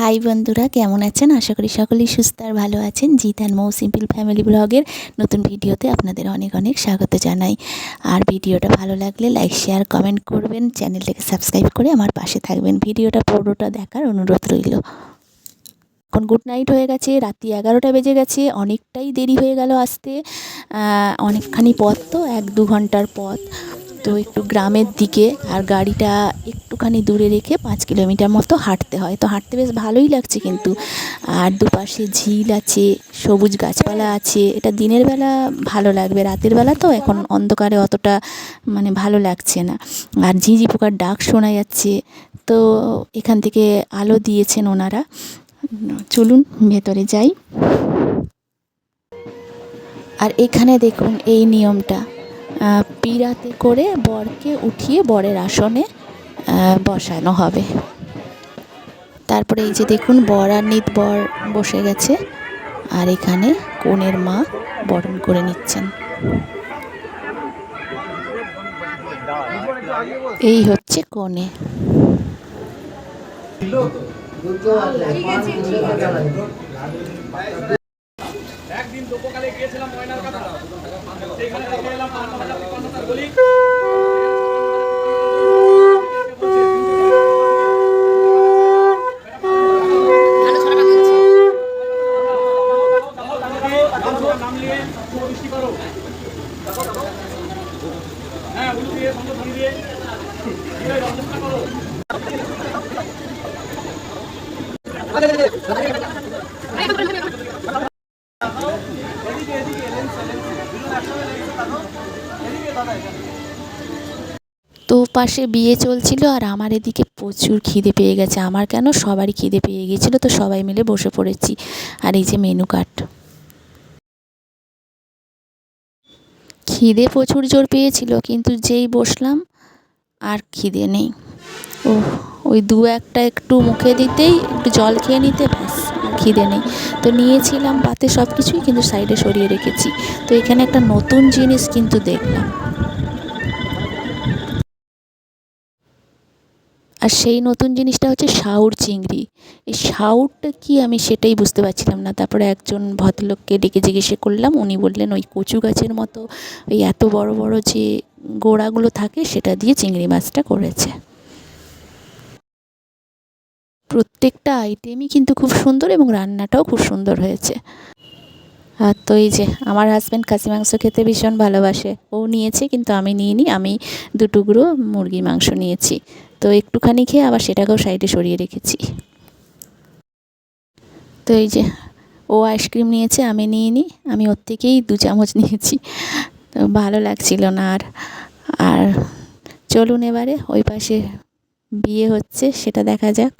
High বন্ধুরা, কেমন আছেন? আশা করি সকলেই সুস্থ আর ভালো আছেন। জিত অ্যান্ড মৌ সিম্পল ফ্যামিলি ব্লগের নতুন ভিডিওতে আপনাদের অনেক অনেক স্বাগত জানাই। আর ভিডিওটা ভালো লাগলে লাইক, শেয়ার, কমেন্ট করবেন। চ্যানেলটাকে সাবস্ক্রাইব করে আমার পাশে থাকবেন। ভিডিওটা পুরোটা দেখার অনুরোধ রইল। এখন গুড নাইট হয়ে গেছে, রাত্রি এগারোটা বেজে গেছে, অনেকটাই দেরি হয়ে গেল আসতে। অনেকখানি পথ তো, এক দু ঘণ্টার পথ। তো একটু গ্রামের দিকে আর গাড়িটা একটুখানি দূরে রেখে পাঁচ কিলোমিটার মতো হাঁটতে হয়। তো হাঁটতে বেশ ভালোই লাগছে কিন্তু। আর দুপাশে ঝিল আছে, সবুজ গাছপালা আছে। এটা দিনের বেলা ভালো লাগবে, রাতের বেলা তো এখন অন্ধকারে অতটা মানে ভালো লাগছে না। আর ঝিঁঝি পোকার ডাক শোনা যাচ্ছে। তো এখান থেকে আলো দিয়েছেন ওনারা। চলুন ভেতরে যাই। আর এখানে দেখুন এই নিয়মটা। পিরাতে করে বরকে উঠিয়ে বরের আসনে বসানো হবে। তারপরে এই যে দেখুন, বর আর নিত বর বসে গেছে। আর এখানে কনের মা বরণ করে নিচ্ছেন। এই হচ্ছে কনে। একদিন দোপকালে গিয়েছিলাম ময়নার কাটা সেখানে দেখে এলাম হ্যাঁ দিয়ে তো পাশে বিয়ে চলছিল আর আমার এদিকে প্রচুর খিদে পেয়ে গেছে। আমার কেন? সবারই খিদে পেয়ে গিয়েছিল তো সবাই মিলে বসে পড়েছি। আর এই যে মেনু কার্ড। খিদে প্রচুর জোর পেয়েছিল, কিন্তু যেই বসলাম, আর খিদে নেই। ও ওই দু একটা একটু মুখে দিতেই, একটু জল খেয়ে নিতে, ব্যাস। খিদে নেই। তো নিয়েছিলাম পাতে সব কিছুই কিন্তু সাইডে সরিয়ে রেখেছি। তো এখানে একটা নতুন জিনিস কিন্তু দেখলাম। আর সেই নতুন জিনিসটা হচ্ছে শাউর চিংড়ি। এই শাউরটা কি আমি সেটাই বুঝতে পারছিলাম না। তারপরে একজন ভদ্রলোককে ডেকে জিজ্ঞেসে করলাম, উনি বললেন, ওই কচু গাছের মতো ওই এত বড় বড় যে গোড়াগুলো থাকে, সেটা দিয়ে চিংড়ি মাছটা করেছে। প্রত্যেকটা আইটেমই কিন্তু খুব সুন্দর এবং রান্নাটাও খুব সুন্দর হয়েছে। আর তো এই যে, আমার হাজব্যান্ড খাসি মাংস খেতে ভীষণ ভালোবাসে। ও নিয়েছে, কিন্তু আমি নিইনি। আমি দু টুকরো মুরগি মাংস নিয়েছি। তো একটুখানি খেয়ে আবার সেটাকেও সাইডে সরিয়ে রেখেছি। তো এই যে, ও আইসক্রিম নিয়েছে, আমি নিইনি। আমি ওর থেকেই দু চামচ নিয়েছি। তো ভালো লাগছিল না আর। আর চলুন এবারে, ওই পাশে বিয়ে হচ্ছে, সেটা দেখা যাক।